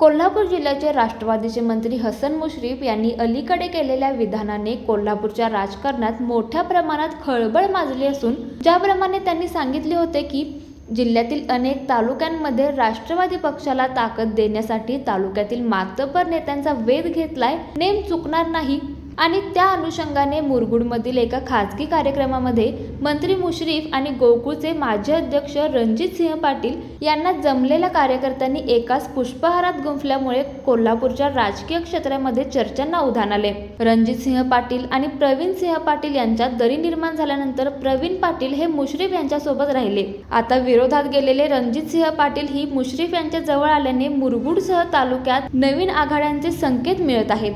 कोल्हापूर जिल्ह्याचे राष्ट्रवादीचे मंत्री हसन मुश्रीफ यांनी अलीकडे केलेल्या विधानाने कोल्हापूरच्या राजकारणात मोठ्या प्रमाणात खळबळ माजली असून ज्याप्रमाणे त्यांनी सांगितले होते की जिल्ह्यातील अनेक तालुक्यांमध्ये राष्ट्रवादी पक्षाला ताकद देण्यासाठी तालुक्यातील मातबर नेत्यांचा वेध घेतलाय नेम चुकणार नाही आणि त्या अनुषंगाने मुरगुडमधील एका खाजगी कार्यक्रमामध्ये मंत्री मुश्रीफ आणि गोकुळचे माजी अध्यक्ष रणजित सिंह पाटील यांना जमलेल्या कार्यकर्त्यांनी एकाच पुष्पहारात गुंफल्यामुळे कोल्हापूरच्या राजकीय क्षेत्रामध्ये चर्चांना उधाण आले. रणजित सिंह पाटील आणि प्रवीण सिंह पाटील यांच्यात दरी निर्माण झाल्यानंतर प्रवीण पाटील हे मुश्रीफ यांच्यासोबत राहिले. आता विरोधात गेलेले रणजित सिंह पाटील ही मुश्रीफ यांच्या जवळ आल्याने मुरगुडसह तालुक्यात नवीन आघाड्यांचे संकेत मिळत आहेत.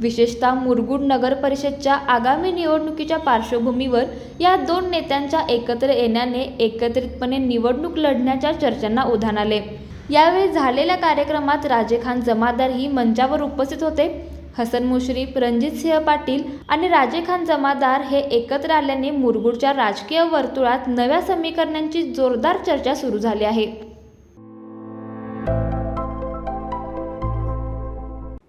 विशेषतः मुरगुड नगर परिषदच्या आगामी निवडणुकीच्या पार्श्वभूमीवर या दोन नेत्यांच्या एकत्र येण्याने एकत्रितपणे निवडणूक लढण्याच्या चर्चांना उधाण आले. यावेळी झालेल्या कार्यक्रमात राजे खान जमादार ही मंचावर उपस्थित होते. हसन मुश्रीफ रणजित सिंह पाटील आणि राजे खान जमादार हे एकत्र आल्याने मुरगुडच्या राजकीय वर्तुळात नव्या समीकरणांची जोरदार चर्चा सुरू झाली आहे.